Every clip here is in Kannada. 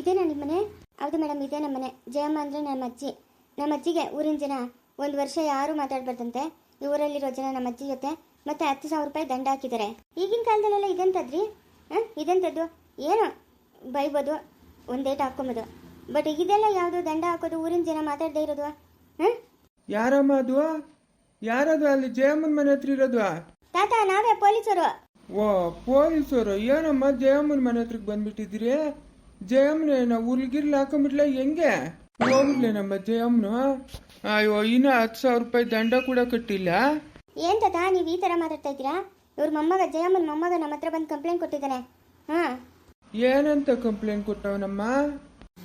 ಇದೇನಾ ನಿಮ್ಮ ಮನೆ ಹೌದು ಮೇಡಮ್ ಇದೇ ನಮ್ಮ ಮನೆ ಜಯಮ್ಮ ಅಂದರೆ ನಮ್ಮ ಅಜ್ಜಿ ನಮ್ಮ ಅಜ್ಜಿಗೆ ಊರಿನ ಜನ ಒಂದು ವರ್ಷ ಯಾರೂ ಮಾತಾಡಬಾರ್ದಂತೆ. ಈ ಊರಲ್ಲಿರೋ ಜನ ನಮ್ಮ ಅಜ್ಜಿ ಜೊತೆ ಮತ್ತೆ ಹತ್ತು ಸಾವಿರ ರೂಪಾಯಿ ದಂಡ ಹಾಕಿದ್ದಾರೆ. ಈಗಿನ ಕಾಲದಲ್ಲೆಲ್ಲ ಇದೆಂಥದ್ರಿ ಹಾಂ ಇದೆಂಥದ್ದು ಏನು ಬೈಬೋದು ಒಂದೇಟ್ ಹಾಕ್ಕೊಂಬೋದು. ಬಟ್ ಇದೆಲ್ಲ ಯಾವುದು ದಂಡ ಹಾಕೋದು ಊರಿನ ಜನ ಮಾತಾಡದೇ ಇರೋದು? ಹಾಂ? ಯಾರಮ್ಮ ಅದು? ಯಾರದು ಅಲ್ಲಿ? ಜಯಮ್ಮನ ಮನೆ ಹತ್ರ ಇರೋದು? ತಾತ ನಾವೇ ಪೊಲೀಸರು. ಓ ಪೊಲೀಸರು? ಏನಮ್ಮ ಜಯಮ್ಮನ ಮನೆ ಹತ್ರಕ್ಕೆ ಬಂದ್ಬಿಟ್ಟಿದ್ದೀರಿ? ಜಯಮ್ಮನ ನಾವು ಉರ್ಗಿರ್ಲಿ ಹಾಕೊಂಬಿಟ್ಲ ಹೆಂಗೆ? ಹೋಗ್ಲೆ ನಮ್ಮ ಜಯಮ್ಮನು. ಅಯ್ಯೋ ಇನ್ನ ಹತ್ತು ಸಾವಿರ ರೂಪಾಯಿ ದಂಡ ಕೂಡ ಕಟ್ಟಿಲ್ಲ. ಏನ್ ತಾತ ನೀವು ಈ ಥರ ಮಾತಾಡ್ತಾ ಇದ್ದೀರಾ? ಇವ್ರ ಮೊಮ್ಮಗ ಜಯಮ್ಮನ ಮೊಮ್ಮಗ ನಮ್ಮ ಹತ್ರ ಬಂದು ಕಂಪ್ಲೇಂಟ್ ಕೊಟ್ಟಿದ್ದಾನೆ. ಹಾಂ. ಏನಂತ ಕಂಪ್ಲೇಂಟ್ ಕೊಟ್ಟವನಮ್ಮ?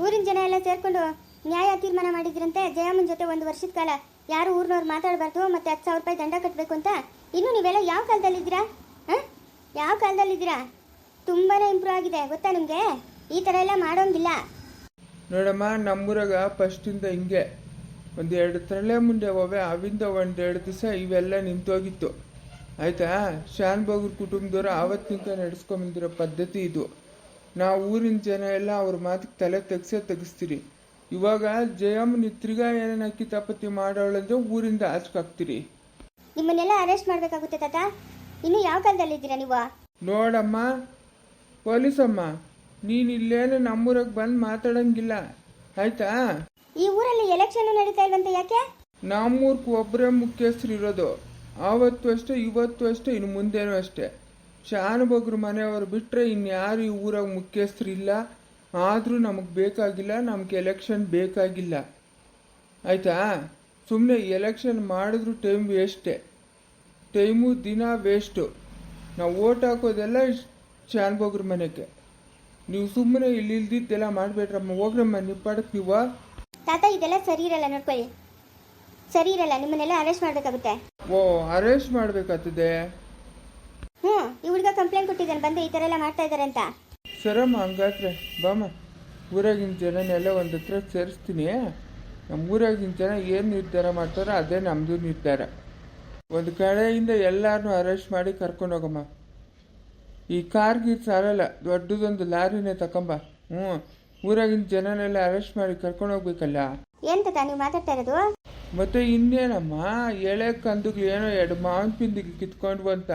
ಊರಿನ ಜನ ಎಲ್ಲ ಸೇರ್ಕೊಂಡು ನ್ಯಾಯ ತೀರ್ಮಾನ ಮಾಡಿದ್ರಂತೆ ಜಯಮ್ಮನ ಜೊತೆ ಒಂದು ವರ್ಷದ ಕಾಲ. ಯಾರು ಊರಿನವ್ರು ಮಾತಾಡಬಾರ್ದು ಮತ್ತೆ ಹತ್ತು ಸಾವಿರ ರೂಪಾಯಿ ದಂಡ ಕಟ್ಟಬೇಕು ಅಂತ. ಇನ್ನು ನೀವೆಲ್ಲ ಯಾವ ಕಾಲದಲ್ಲಿದ್ದೀರಾ? ಹಾಂ? ಯಾವ ಕಾಲದಲ್ಲಿದ್ದೀರಾ? ತುಂಬಾನೇ ಇಂಪ್ರೂವ್ ಆಗಿದೆ ಗೊತ್ತಾ ನಿಮಗೆ? ಈ ಥರ ಎಲ್ಲ ಮಾಡೋಂಗಿಲ್ಲ. ನೋಡಮ್ಮ ನಮ್ಮೂರಾಗ ಫಸ್ಟಿಂದ ಹಿಂಗೆ. ಒಂದೆರಡು ತರಲೆ ಮುಂದೆ ಹೋವೆ ಅವಿಂದ ಒಂದೆರಡು ದಿವಸ ಇವೆಲ್ಲ ನಿಂತೋಗಿತ್ತು. ಆಯ್ತಾ? ಶಾನ್ ಬಗರ್ ಕುಟುಂಬದವರು ಆವತ್ತಿನಿಂದ ನಡೆಸ್ಕೊಂಬಂದಿರೋ ಪದ್ಧತಿ ಇದು. ನಾವು ಊರಿನ ಜನ ಎಲ್ಲ ಅವ್ರ ಮಾತಿಗೆ ತಲೆ ತೆಗ್ಸೇ ತೆಗಿಸ್ತೀರಿ. ಇವಾಗ ಜಯಮ್ಮನ ತಿರ್ಗಾ ಏನೇನು ಅಕ್ಕಿ ತಪತಿ ಮಾಡೋಳಂದ್ರೆ ಊರಿಂದ ಹಾಕ್ತೀರಿ. ನಿಮ್ಮನ್ನೆಲ್ಲ ಅರೆಸ್ಟ್ ಮಾಡಬೇಕಾಗುತ್ತೆ ತಾತ. ಇನ್ನು ಯಾವ ಕಾಲದಲ್ಲಿದ್ದೀರಾ ನೀವು? ನೋಡಮ್ಮ ಪೊಲೀಸಮ್ಮ. ನೀನು ಇಲ್ಲೇನು ನಮ್ಮೂರಾಗ ಬಂದು ಮಾತಾಡಂಗಿಲ್ಲ. ಆಯ್ತಾ? ಈ ಊರಲ್ಲಿ ಎಲೆಕ್ಷನ್ ನಡೀತಾ ಇಲ್ವಂತೆ ಯಾಕೆ? ನಮ್ಮೂರ್ಗೆ ಒಬ್ಬರೇ ಮುಖ್ಯಸ್ಥರು ಇರೋದು. ಆವತ್ತು ಅಷ್ಟೇ ಇವತ್ತು ಅಷ್ಟೇ ಇನ್ನು ಮುಂದೇನೂ ಅಷ್ಟೇ. ಶಾನುಭೋಗ್ರ ಮನೆಯವರು ಬಿಟ್ಟರೆ ಇನ್ಯಾರು ಈ ಊರಾಗ ಮುಖ್ಯಸ್ಥರು ಇಲ್ಲ. ಆದರೂ ನಮಗೆ ಬೇಕಾಗಿಲ್ಲ ನಮ್ಗೆ ಎಲೆಕ್ಷನ್ ಬೇಕಾಗಿಲ್ಲ. ಆಯ್ತಾ? ಸುಮ್ಮನೆ ಎಲೆಕ್ಷನ್ ಮಾಡಿದ್ರು ಟೈಮ್ ವೇಸ್ಟೇ ಟೈಮು ದಿನ ವೇಸ್ಟು ನಾವು ಓಟ್ ಹಾಕೋದೆಲ್ಲ ಶಾನುಭೋಗ್ರ ಮನೆಗೆ. ನೀವು ಸುಮ್ಮನೆ ಇಲ್ಲಿ ಇಲ್ದಿದ್ದೆಲ್ಲ ಮಾಡಬೇಡ್ರಮ್ಮ. ಹೋಗ್ರಮ್ಮ ನೀವು ತಾತ ಇದೆಲ್ಲ ಸರಿ ಇರಲ್ಲ ನೋಡ್ಕೊಳ್ಳಿ. ಸರಿ ಇರಲ್ಲ ನಿಮ್ಮನ್ನೆಲ್ಲ ಅರೆಸ್ಟ್ ಮಾಡಬೇಕಾಗುತ್ತೆ. ಓ ಅರೆಸ್ಟ್ ಮಾಡ್ಬೇಕಾಗ್ತದೆ? ಹ್ಞೂ ಈ ಹುಡುಗ ಕಂಪ್ಲೇಂಟ್ ಕೊಟ್ಟಿದ್ದಾನೆ ಬಂದು ಈ ಥರ ಎಲ್ಲ ಮಾಡ್ತಾ ಇದ್ದಾರೆ ಅಂತ. ಸರಮ್ಮ ಹಂಗಾದ್ರೆ ಬಾಮ್ಮ ಊರಾಗಿನ ಜನನೆಲ್ಲ ಒಂದು ಹತ್ರ ಸೇರಿಸ್ತೀನಿ. ನಮ್ಮ ಊರಾಗಿನ ಜನ ಏನು ನಿರ್ಧಾರ ಮಾಡ್ತಾರೋ ಅದೇ ನಮ್ಮದು ನಿರ್ಧಾರ. ಒಂದು ಕಡೆಯಿಂದ ಎಲ್ಲರನ್ನೂ ಅರೆಸ್ಟ್ ಮಾಡಿ ಕರ್ಕೊಂಡು ಹೋಗಮ್ಮ. ಈ ಕಾರ್ಗೆ ಸಾರಲ್ಲ ದೊಡ್ಡದೊಂದು ಲಾರಿನೇ ತಕೊಂಬ. ಹ್ಞೂ ಊರಾಗಿನ ಜನನೆಲ್ಲ ಅರೆಸ್ಟ್ ಮಾಡಿ ಕರ್ಕೊಂಡು ಹೋಗ್ಬೇಕಲ್ಲ. ಎಂತ ನೀವು ಮಾತಾಡ್ತಾ ಇರೋದು? ಮತ್ತೆ ಇನ್ನೇನಮ್ಮ ಎಳೆ ಕಂದುಗಳು ಏನೋ ಎರಡು ಮಾವಿನ ಪಿಂದಿಗೆ ಕಿತ್ಕೊಂಡು ಬಂತ.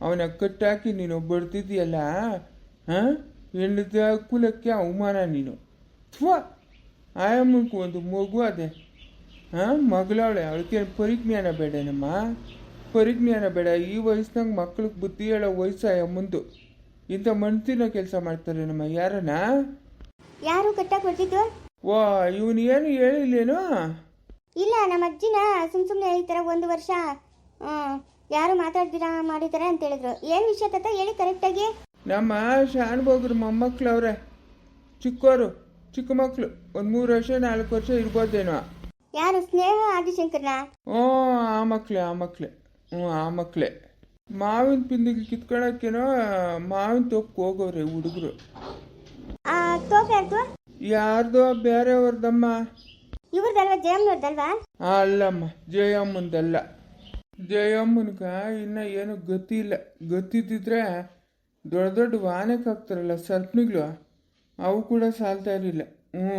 ಅವನ ಕಟ್ಟಾಕಿ ನೀನು ಬಡ್ತಿದ್ಯಲ್ಲ ಹಾಂ? ಹೆಣ್ಣದ ಕುಲಕ್ಕೆ ಅವಮಾನ ನೀನು. ಥ್ವ ಆಯಮ್ಮನ್ಕು ಒಂದು ಮಗು ಅದೇ. ಹಾಂ ಮಗಳವಳೆ ಅವಳಿಗೆ ಪರಿಜ್ಞಾನ ಬೇಡನಮ್ಮ? ಪರಿಜ್ಞಾನ ಬೇಡ. ಈ ವಯಸ್ಸಿನಾಗ ಮಕ್ಳಿಗೆ ಬುದ್ಧಿ ಹೇಳೋ ವಯಸ್ಸಾಯ ಮುಂದು ಇಂಥ ಮಣ್ತಿನ ಕೆಲಸ ಮಾಡ್ತಾರೆ ನಮ್ಮ ಯಾರನ್ನ ಯಾರು ಕಟ್ಟಾಕ್ ಹೊಡೆದಿದ್ದು? ವಾ ಇವನು ಏನು ಹೇಳಿಲ್ಲೇನು? ಇಲ್ಲ ನಮ್ಮ ಅಜ್ಜಿನ ಸುಮ್ ಸುಮ್ಮನೆ ಹೇಳ್ತಾರೆ ಒಂದು ವರ್ಷ. ಯಾರು ಮಾತಾಡ್ದಿರಾ ಮಾಡಿದ್ದಾರೆ ಅಂತ ಹೇಳಿದ್ರು. ಏನು ವಿಷಯ ತಾತ? ಹೇಳಿ ಕರೆಕ್ಟಾಗಿ. ನಮ್ಮ ಶಾನ್ಭೋಗ್ರ ಮೊಮ್ಮಕ್ಳು ಚಿಕ್ಕವರು ಚಿಕ್ಕ ಮಕ್ಕಳು ಒಂದು ಮೂರು ವರ್ಷ ನಾಲ್ಕು ವರ್ಷ ಇರ್ಬೋದೇನೋ. ಯಾರು? ಸ್ನೇಹ ಆದಿಶಂಕರ್ನ? ಓ ಆ ಮಕ್ಳೆ ಆ ಮಕ್ಳೆ. ಹ್ಞೂ ಆ ಮಕ್ಕಳೇ ಮಾವಿನ ಪಿಂದಿಗೆ ಕಿತ್ಕೊಳಕ್ಕೇನೋ ಮಾವಿನ ತೋಪಕ್ಕೆ ಹೋಗೋರೆ ಹುಡುಗರು. ಯಾರ್ದು? ಬೇರೆಯವ್ರದಮ್ಮ. ಇವ್ರದಲ್ವಾ? ಜಯಮ್ಮನವ್ರದಲ್ವಾ? ಅಲ್ಲಮ್ಮ ಜಯಮ್ಮನದಲ್ಲ ಜಯಮ್ಮನ್ಗ ಇನ್ನ ಏನು ಗತಿ ಇಲ್ಲ. ಗತಿದ್ದಿದ್ರೆ ದೊಡ್ಡ ದೊಡ್ಡ ವಾಹನಕ್ಕೆ ಹಾಕ್ತಾರಲ್ಲ ಸರ್ಪಣಿಗಳು ಅವು ಕೂಡ ಸಾಲ್ತಾ ಇರಲಿಲ್ಲ. ಹ್ಞೂ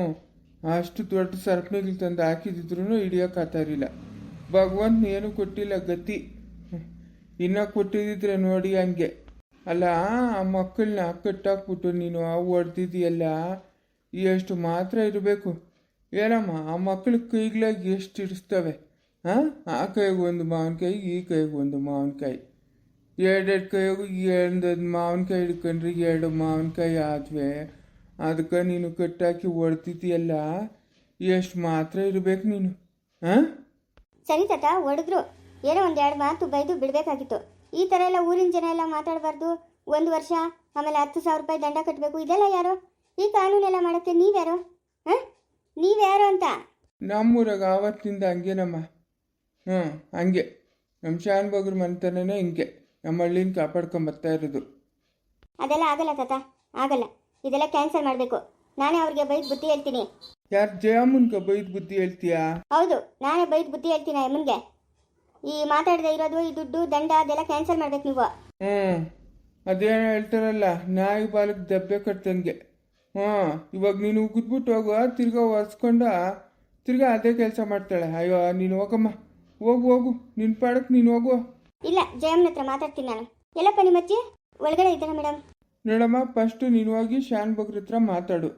ಅಷ್ಟು ದೊಡ್ಡ ಸರ್ಪಣಿಗಳು ತಂದು ಹಾಕಿದಿದ್ರು ಹಿಡಿಯೋಕ್ಕಾಗ್ತಾ ಇರಲಿಲ್ಲ. ಭಗವಂತ ಏನು ಕೊಟ್ಟಿಲ್ಲ ಗತಿ. ಇನ್ನ ಕೊಟ್ಟಿದ್ದಿದ್ರೆ ನೋಡಿ ಹಂಗೆ. ಅಲ್ಲ, ಆ ಮಕ್ಕಳನ್ನ ಕಟ್ಟಾಕ್ಬಿಟ್ಟು ನೀನು ಹೊಡೆದಿದೆಯಲ್ಲ ಎಷ್ಟು ಮಾತ್ರ ಇರಬೇಕು. ಏನಮ್ಮ, ಆ ಮಕ್ಕಳ ಕೈಗಳಾಗಿ ಎಷ್ಟು ಇಡಿಸ್ತವೆ ಹಾಂ ಆ ಕೈಗೆ ಒಂದು ಮಾವಿನಕಾಯಿ, ಈ ಕೈಗೆ ಒಂದು ಮಾವಿನಕಾಯಿ. ಎರಡೆರಡು ಕೈಗೆ ಎರಡು ಮಾವಿನಕಾಯಿ ಹಿಡ್ಕೊಂಡ್ರೆ ಎರಡು ಮಾವಿನಕಾಯಿ ಆದ್ವೆ. ಅದಕ್ಕೆ ನೀನು ಕಟ್ಟಾಕಿ ಹೊಡ್ತಿದ್ದೀಯಲ್ಲ ಎಷ್ಟು ಮಾತ್ರ ಇರಬೇಕು ನೀನು. ಹಾಂ ಸರಿ ತಾತ ಹೊಡೆದ್ರು ಏನೋ ಒಂದೆರಡು ಮಾತು ಬೈದು ಬಿಡಬೇಕಾಗಿತ್ತು. ಈ ಥರ ಎಲ್ಲ ಊರಿನ ಜನ ಎಲ್ಲ ಮಾತಾಡಬಾರ್ದು. ಒಂದು ವರ್ಷ ಆಮೇಲೆ ಹತ್ತು ಸಾವಿರ ರೂಪಾಯಿ ದಂಡ ಕಟ್ಟಬೇಕು ಇದೆಲ್ಲ ಯಾರು? ಈ ಕಾನೂನೆಲ್ಲ ಮಾಡೋಕ್ಕೆ ನೀವ್ಯಾರು? ಹಾಂ? ನೀವ್ಯಾರು ಅಂತ? ನಮ್ಮೂರಾಗ ಆವತ್ತಿಂದ ಹಂಗೇನಮ್ಮ ಹ್ಞೂ ಹಂಗೆ. ನಮ್ಮ ಶಾನ್ಭೋಗ್ರ ಮನೆತನೇ ಹಿಂಗೆ. ನಮ್ಮ ಹಳ್ಳಿನ ಕಾಪಾಡ್ಕೊಂಬರ್ತಾ ಇರೋದು. ಅದೆಲ್ಲ ಆಗಲ್ಲ ತಾತ ಆಗಲ್ಲ. ಇದೆಲ್ಲ ಕ್ಯಾನ್ಸಲ್ ಮಾಡಬೇಕು. ನಾನೇ ಅವ್ರಿಗೆ ಬೈದು ಬುದ್ಧಿ ಹೇಳ್ತೀನಿ. ಯಾರು ಜಯಮ್ಮನ್ಕ ಬೈದ್ ಬುದ್ಧಿ ಹೇಳ್ತೀಯಾ? ಹೌದು ನಾನೇ ಬೈದು ಬುದ್ಧಿ ಹೇಳ್ತೀನಿ ಅಮ್ಮನಿಗೆ. ಈ ಮಾತಾಡದೆ ಇರೋದು ಈ ದುಡ್ಡು ದಂಡ ಅದೆಲ್ಲ ಕ್ಯಾನ್ಸಲ್ ಮಾಡ್ಬೇಕು ನೀವು. ಹ್ಞೂ. ಅದೇನೋ ಹೇಳ್ತಾರಲ್ಲ ನಾಯಿ ಬಾಲಕ್ಕೆ ದಬ್ಬೆ ಕಟ್ತಂಗೆ ಹಾ ಇವಾಗ ನೀನು ಉಗಿದ್ಬಿಟ್ಟು ಹೋಗು ತಿರ್ಗಾ ಒರೆಸ್ಕೊಂಡು ತಿರ್ಗಾ ಅದೇ ಕೆಲಸ ಮಾಡ್ತಾಳೆ. ಅಯ್ಯೋ ನೀನು ಹೋಗಮ್ಮ. ಹೋಗು ಹೋಗು. ನಿನ್ ಪಾಡಕ್ಕೆ ನೀನು ಹೋಗು. ಇಲ್ಲ ಜಯಮ್ಮನ ಹತ್ರ ಮಾತಾಡ್ತೀನಿ ನಾನು. ಎಲ್ಲಪ್ಪ ನಿಮ್ಮ ಅಜ್ಜಿ? ಒಳಗಡೆ ಇದ್ದಾನೆ ಮೇಡಮ್? ನೋಡಮ್ಮ ಫಸ್ಟ್ ನೀನು ಹೋಗಿ ಶ್ಯಾನ್ ಬಗ್ರ ಹತ್ರ ಮಾತಾಡು.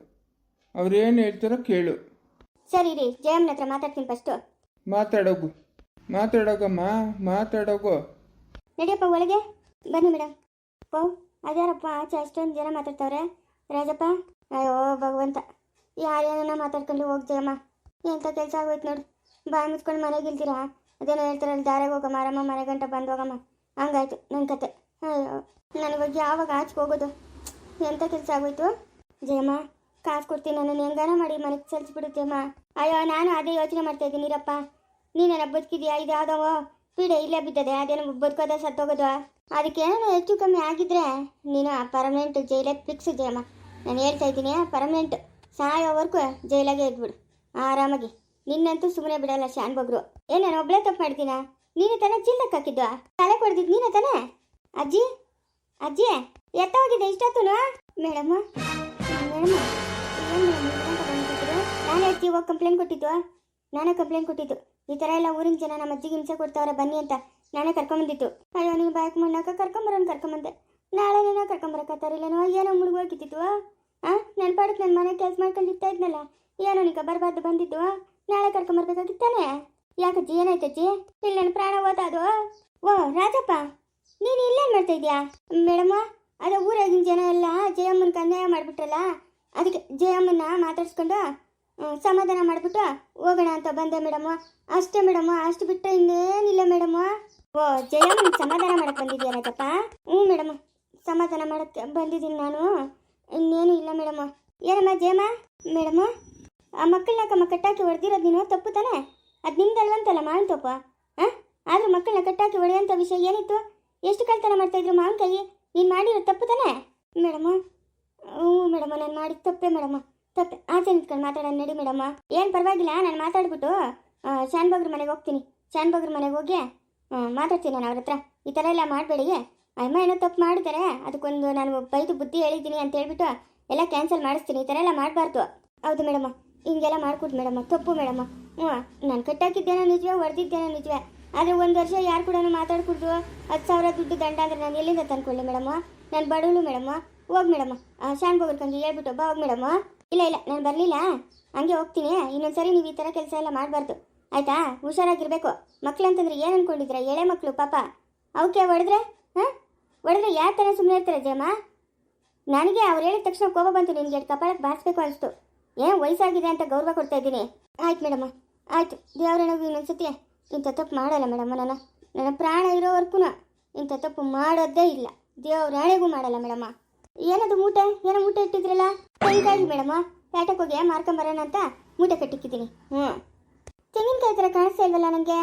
ಅವ್ರೇನು ಹೇಳ್ತಾರೋ ಕೇಳು. ಸರಿ ರೀ ಜಯಮ್ಮನ ಹತ್ರ ಮಾತಾಡ್ತೀನಿ ಫಸ್ಟು. ಮಾತಾಡೋಗು. ಮಾತಾಡೋಗಮ್ಮ ಮಾತಾಡೋಗು ನಡಿಯಪ್ಪ, ಒಳಗೆ? ಬನ್ನಿ ಮೇಡಮ್ ಓ, ಅದ್ಯಾರಪ್ಪ ಆಚೆ ಅಷ್ಟೊಂದು ಜನ ಮಾತಾಡ್ತಾವ್ರೆ? ರಾಜಪ್ಪ? ಅಯ್ಯೋ, ಭಗವಂತ. ಯಾರೇನ ಮಾತಾಡ್ಕೊಂಡು ಹೋಗ್ತೀರಮ್ಮ. ಎಂಥ ಕೆಲಸ ಆಗೋಯ್ತು ನೋಡು. ಬಾಯಿ ಮುಚ್ಕೊಂಡು ಮನೆಗೆ ಇಲ್ತೀರಾ ಅದೇನೋ ಹೇಳ್ತಾರಲ್ಲ, ದಾರಿಗೆ ಹೋಗಮ್ಮ ಆರಮ್ಮ ಮನೆ ಗಂಟ ಬಂದು ಹೋಗಮ್ಮ. ಹಂಗಾಯ್ತು ನನ್ನ ಕತೆ. ಅಯ್ಯೋ ಬಗ್ಗೆ ಯಾವಾಗ ಆಚೆಗೆ ಹೋಗೋದು? ಎಂಥ ಕೆಲಸ ಆಗೋಯ್ತು? ಜಯಮ್ಮ, ಕಾಸು ಕೊಡ್ತೀನಿ ನನ್ನ ಹೆಂಗಾನ ಮಾಡಿ ಮನೆಗೆ ಸೇರಿಸ್ಬಿಡುತ್ತೇಮ್ಮ ಅಯ್ಯೋ, ನಾನು ಅದೇ ಯೋಚನೆ ಮಾಡ್ತಾ ಇದ್ದೀನಿರಪ್ಪ ನೀನೇನ ಬದುಕಿದ್ಯಾ? ಇದು ಯಾವುದೋ ಪೀಡೆ ಇಲ್ಲೇ ಬಿದ್ದದೆ ಅದೇನೋ ಬದುಕೋದ, ಸತ್ತೋಗೋದು. ಅದಕ್ಕೆ ಏನೋ ಹೆಚ್ಚು ಕಮ್ಮಿ ಆಗಿದ್ರೆ ನೀನು ಪರ್ಮನೆಂಟ್ ಜೈಲೇ ಫಿಕ್ಸ್ ಜಯಮ್ಮ. ನಾನು ಹೇಳ್ತಾ ಇದ್ದೀನಿ ಪರ್ಮನೆಂಟ್ ಸಾಯೋವರೆಗೂ ಜೈಲಾಗೆ ಇದ್ಬಿಡು. ಆರಾಮಾಗಿ. ನಿನ್ನಂತೂ ಸುಮ್ಮನೆ ಬಿಡಲ್ಲ ಶಾನ್ ಬಗ್ರು. ಏ ನಾನು ಒಬ್ಬಳೇ ತಪ್ಪು ಮಾಡ್ತೀನ? ನೀನು ತಾನೇ ಚಿಲ್ಲಕ್ಕೆ ಹಾಕಿದ್ದು? ತಲೆ ಕೊಡ್ದಿದ್ದು ನೀನೇ ತಾನೇ? ಅಜ್ಜಿ? ಅಜ್ಜಿ? ಎತ್ತ ಹೋಗಿದೆ ಇಷ್ಟೊತ್ತು ಮೇಡಮ್ ಮೇಡಮ್, ಏನು ಮೇಡಮ್ ನಾನೇ ಅಜ್ಜಿ ಹೋಗಿ ಕಂಪ್ಲೇಂಟ್ ಕೊಟ್ಟಿದ್ದು. ನಾನೇ ಕಂಪ್ಲೇಂಟ್ ಕೊಟ್ಟಿದ್ದು. ಈ ಥರ ಎಲ್ಲ ಊರಿನ ಜನ ನಮ್ಮ ಅಜ್ಜಿಗೆ ಹಿಂಸೆ ಕೊಡ್ತಾವ್ರೆ ಬನ್ನಿ ಅಂತ ನಾನೇ ಕರ್ಕೊಂಬಂದಿತ್ತು ಅಯ್ಯೋ, ನೀನು ಬಾಯಕ್ ಮಣ್ಣಾಕ ಕರ್ಕೊಂಬರೋನ್ ಕರ್ಕೊಂಬಂದೆ. ನಾಳೆ ನೀನು ಕರ್ಕೊಂಬರಕತ್ತಾರಿಲ್ಲೇನೋ ಏನೋ ಮುಳುಗೋಗಿದ್ದಿತ್ತು ಆ ನನ್ನ ಪಾಡಕ್ಕೆ ನನ್ನ ಮನೆ ಕೆಲಸ ಮಾಡ್ಕೊಂಡು ಇರ್ತಾ ಇದ್ನಲ್ಲ, ಏನೋ ನೀಕ ಬರಬಾರ್ದು ಬಂದಿದ್ದು ನಾಳೆ ಕರ್ಕೊಂಬರ್ಬೇಕಾಗಿತ್ತಾನೆ? ಯಾಕಜ್ಜಿ ಏನಾಯ್ತಜ್ಜಿ ಇಲ್ಲಿ ನನ್ನ ಪ್ರಾಣ ಓದೋದು ಓ, ರಾಜಪ್ಪ, ನೀನು ಇಲ್ಲೇನು ಮಾಡ್ತಾ ಇದೀಯಾ? ಮೇಡಮ್ಮ, ಅದೇ ಊರಾಗಿನ ಜನ ಎಲ್ಲ ಜಯಮ್ಮನ ಕನ್ಯಾಯ ಮಾಡಿಬಿಟ್ರಲ್ಲ, ಅದಕ್ಕೆ ಜಯಮ್ಮನ್ನ ಮಾತಾಡ್ಸ್ಕೊಂಡು ಸಮಾಧಾನ ಮಾಡಿಬಿಟ್ಟು ಹೋಗೋಣ ಅಂತ ಬಂದೆ ಮೇಡಮ್. ಅಷ್ಟೇ ಮೇಡಮ್, ಅಷ್ಟು ಬಿಟ್ಟರೆ ಇನ್ನೇನಿಲ್ಲ ಮೇಡಮ್. ಓ, ಜಯ ಸಮಾಧಾನ ಮಾಡಕ್ಕೆ ಬಂದಿದ್ಯಾ ರಾಜಪ್ಪ? ಹ್ಞೂ ಮೇಡಮ್, ಸಮಾಧಾನ ಮಾಡಕ್ಕೆ ಬಂದಿದ್ದೀನಿ ನಾನು. ಇನ್ನೇನು ಇಲ್ಲ ಮೇಡಮ್. ಏನಮ್ಮ ಜಯಮ್ಮ? ಮೇಡಮ್, ಆ ಮಕ್ಕಳನ್ನ ಕಮ್ಮ ಕಟ್ಟಾಕಿ ಹೊಡೆದಿರೋದು ನೀನು? ತಪ್ಪು ತಾನೆ? ಅದು ನಿಮ್ದಲ್ವಂತಲ್ಲ ಮಾವಿನ ತಪ್ಪ ಹಾಂ ಆದರೂ ಮಕ್ಕಳನ್ನ ಕಟ್ಟಾಕಿ ಹೊಡೆಯೋಂಥ ವಿಷಯ ಏನಿತ್ತು? ಎಷ್ಟು ಕಳ್ತನ ಮಾಡ್ತಾಯಿದ್ರು ಮಾವಿನ ಕೈ ನೀನು ಮಾಡಿರೋ ತಪ್ಪು ತಾನೆ? ಮೇಡಮ್ ಹ್ಞೂ ಮೇಡಮ್, ನಾನು ಮಾಡಿದ ತಪ್ಪೇ ಮೇಡಮ್. ತಪ್ಪೆ. ಆಚೆ ನಿಂತ್ಕೊಂಡು ಮಾತಾಡೋಣ ನಡಿ ಮೇಡಮ್ಮ. ಏನು ಪರವಾಗಿಲ್ಲ ನಾನು ಮಾತಾಡ್ಬಿಟ್ಟು ಶಾನ್ಬಾಗ್ರ ಮನೆಗೆ ಹೋಗ್ತೀನಿ. ಶಾನ್ಬಾಗ್ರ ಮನೆಗೆ ಹೋಗಿ ಆ, ಮಾತಾಡ್ತೀನಿ ನಾನು ಅವ್ರ ಹತ್ರ. ಈ ಥರ ಎಲ್ಲ ಮಾಡಬೇಡಿ ಅಮ್ಮ ಏನೋ ತಪ್ಪು ಮಾಡಿದ್ದಾರೆ ಅದಕ್ಕೊಂದು ನಾನು ಬೈದು ಬುದ್ಧಿ ಹೇಳಿದ್ದೀನಿ ಅಂತ ಹೇಳ್ಬಿಟ್ಟು ಎಲ್ಲ ಕ್ಯಾನ್ಸಲ್ ಮಾಡಿಸ್ತೀನಿ. ಈ ಥರ ಎಲ್ಲ ಮಾಡಬಾರ್ದು. ಹೌದು ಮೇಡಮ್ಮ. ಹಿಂಗೆಲ್ಲ ಮಾಡ್ಕೊಡು ಮೇಡಮ್ಮ. ತಪ್ಪು ಮೇಡಮ್ಮ. ಹ್ಞೂ ನಾನು ಕಟ್ಟಾಕಿದ್ದೇನೋ ನಿಜವೇ ಹೊಡೆದಿದ್ದೇನೋ ನಿಜವೇ. ಆದರೆ ಒಂದು ವರ್ಷ ಯಾರು ಕೂಡ ಮಾತಾಡ್ಕೊಡ್ದು ಹತ್ತು ಸಾವಿರ ದುಡ್ಡು ದಂಡ ಅಂದರೆ ನಾನು ಎಲ್ಲಿಂದ ತಂದ್ಕೊಳ್ಳಿ ಮೇಡಮ್ಮ? ನಾನು ಬಡವಳು ಮೇಡಮ್ಮ. ಹೋಗಿ ಮೇಡಮ್ಮ. ಶಾನ್ ಬಗ್ರಕಂಗೆ ಹೇಳ್ಬಿಟ್ಟು ಬಾ ಹೋಗಿ ಮೇಡಮ್ಮ. ಇಲ್ಲ ಇಲ್ಲ, ನಾನು ಬರಲಿಲ್ಲ. ಹಂಗೆ ಹೋಗ್ತೀನಿ. ಇನ್ನೊಂದ್ಸರಿ ನೀವು ಈ ಥರ ಕೆಲಸ ಎಲ್ಲ ಮಾಡಬಾರ್ದು. ಆಯಿತಾ? ಹುಷಾರಾಗಿರ್ಬೇಕು. ಮಕ್ಳು ಅಂತಂದ್ರೆ ಏನು ಅಂದ್ಕೊಂಡಿದ್ರೆ ಎಳೆ ಮಕ್ಕಳು ಪಾಪ. ಅವಕ್ಕೆ ಹೊಡೆದ್ರೆ, ಹಾಂ? ಹೊಡೆದ್ರೆ ಯಾವ ಥರ ಸುಮ್ಮನೆ ಇರ್ತಾರೆ, ಜಯಮ್ಮ? ನನಗೆ ಅವ್ರು ಹೇಳಿದ ತಕ್ಷಣ ಕೋಪ ಬಂತು. ನಿನಗೆ ಎರಡು ಕಪಾಳಕ್ಕೆ ಬಾರಿಸ್ಬೇಕು ಅನಿಸ್ತು. ಏನು ವಯಸ್ಸಾಗಿದೆ ಅಂತ ಗೌರವ ಕೊಡ್ತಾ ಇದ್ದೀನಿ. ಆಯ್ತು ಮೇಡಮ್ಮ. ಆಯ್ತು. ಇನ್ನೊಂದು ಇನ್ನೊಂದ್ಸತಿ ಇಂಥ ತಪ್ಪು ಮಾಡಲ್ಲ ಮೇಡಮ್ಮ ನಾನು. ನನ್ನ ಪ್ರಾಣ ಇರೋವರೆಗೂ ಇಂಥ ತಪ್ಪು ಮಾಡೋದೇ ಇಲ್ಲ. ದೇವ್ರಾಣೆಗೂ ಮಾಡಲ್ಲ ಮೇಡಮ್ಮ. ಏನದು ಮೂಟೆ? ಏನೋ ಮೂಟೆ ಇಟ್ಟಿದ್ರಲ್ಲ? ತೆಂಗಿನಕಾಯಿ ಮೇಡಮ್ಮ ಪೇಟಕ್ಕೆ ಹೋಗಿ ಮಾರ್ಕೊಂಬರೋಣ ಅಂತ ಮೂಟೆ ಕಟ್ಟಿಕ್ಕಿದ್ದೀನಿ. ಹ್ಞೂ. ತೆಂಗಿನಕಾಯಿ ಥರ ಕಾಣಿಸ್ತಾ ಇಲ್ವಲ್ಲ ನನಗೆ?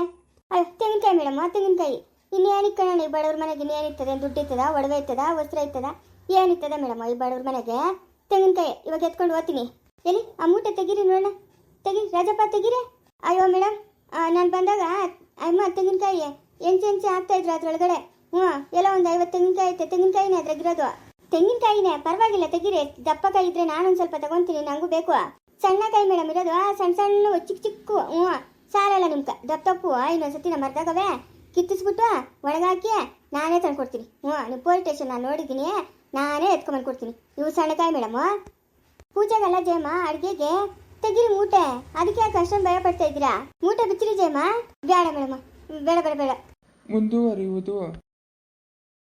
ಅಯ್ಯೋ, ತೆಂಗಿನಕಾಯಿ ಮೇಡಮ್ಮ ತೆಂಗಿನಕಾಯಿ. ಇನ್ನೇನಕ್ಕೆ ಕಣ ಈ ಬಡವ್ರ ಮನೆಗೆ ಇನ್ನೇನಿರ್ತದೆ ದುಡ್ಡು ಇರ್ತದ, ಒಡವೆ ಇರ್ತದ, ವಸ್ತ್ರ ಇರ್ತದ? ಏನಿರ್ತದ ಮೇಡಮ್ಮ ಈ ಬಡವ್ರ ಮನೆಗೆ? ತೆಂಗಿನಕಾಯಿ, ಇವಾಗ ಎತ್ಕೊಂಡು ಓದ್ತೀನಿ ಎಲ್ಲಿ? ಆ ಮೂಟೆ ತೆಗೀರಿ ನೋಡೋಣ. ತೆಗಿ ರಾಜಪ್ಪ ತೆಗೀರಿ. ಅಯ್ಯೋ ಮೇಡಮ್ ನಾನು ಬಂದಾಗ ಅಮ್ಮ, ತೆಂಗಿನಕಾಯಿ, ಎಂಚೆ ಎಂಚು ಆಗ್ತಾಯಿದ್ರು ಅದ್ರೊಳಗಡೆ. ಹ್ಞೂ, ಎಲ್ಲ ಒಂದು ಐವತ್ತು ತೆಂಗಿನಕಾಯಿ ಐತೆ, ತೆಂಗಿನಕಾಯಿನೇ ಅದ್ರಾಗಿರೋದು. ತೆಂಗಿನಕಾಯಿನೇ, ಪರವಾಗಿಲ್ಲ, ತೆಗೀರಿ. ದಪ್ಪ ಕಾಯಿ ಇದ್ರೆ ನಾನೊಂದು ಸ್ವಲ್ಪ ತಗೊಂತೀನಿ, ನಂಗೂ ಬೇಕು. ಸಣ್ಣ ಕೈ ಮೇಡಮ್ ಇರೋದು ಸಣ್ಣ ಸಣ್ಣ ಚಿಕ್ಕ ಚಿಕ್ಕ. ಹ್ಞೂ, ಸಾಲಲ್ಲ ನಿಮ್ಗೆ. ದಪ್ಪ ತಪ್ಪು. ಇನ್ನೊಂದ್ಸತಿ ನಮ್ಮ ಮರ್ದಾಗವೆ. ಕಿತ್ತಿಸ್ಬಿಟ್ಟು ಒಳಗಾಕಿ ನಾನೇ ತಂದ್ಕೊಡ್ತೀನಿ ಹ್ಞೂ, ನೀವು ಪೊಲೀಸ್ ಸ್ಟೇಷನ್ ನಾನು ನೋಡಿದ್ದೀನಿ. ನಾನೇ ಎತ್ಕೊಂಡ್ಬಂದು ಕೊಡ್ತೀನಿ. ಇವು ಸಣ್ಣಕಾಯಿ ಮೇಡಮ್. ಪೂಜೆಗಲ್ಲ ಜಯಮ್ಮ, ಅಡುಗೆಗೆ ತೆಗಿರಿ ಮೂಟೆ. ಅದಕ್ಕೆ ಯಾಕೆ ಅಷ್ಟೊಂದು ಭಯ ಪಡ್ತಾ ಇದ್ದೀರಾ? ಮೂಟೆ ಬಿಚ್ಚಿರಿ ಜಯಮ್ಮ. ಬೇಡ ಮೇಡಮ್. ಬೇಡ ಬೇಡ ಬೇಡ. ಮುಂದುವರಿಯುವುದು.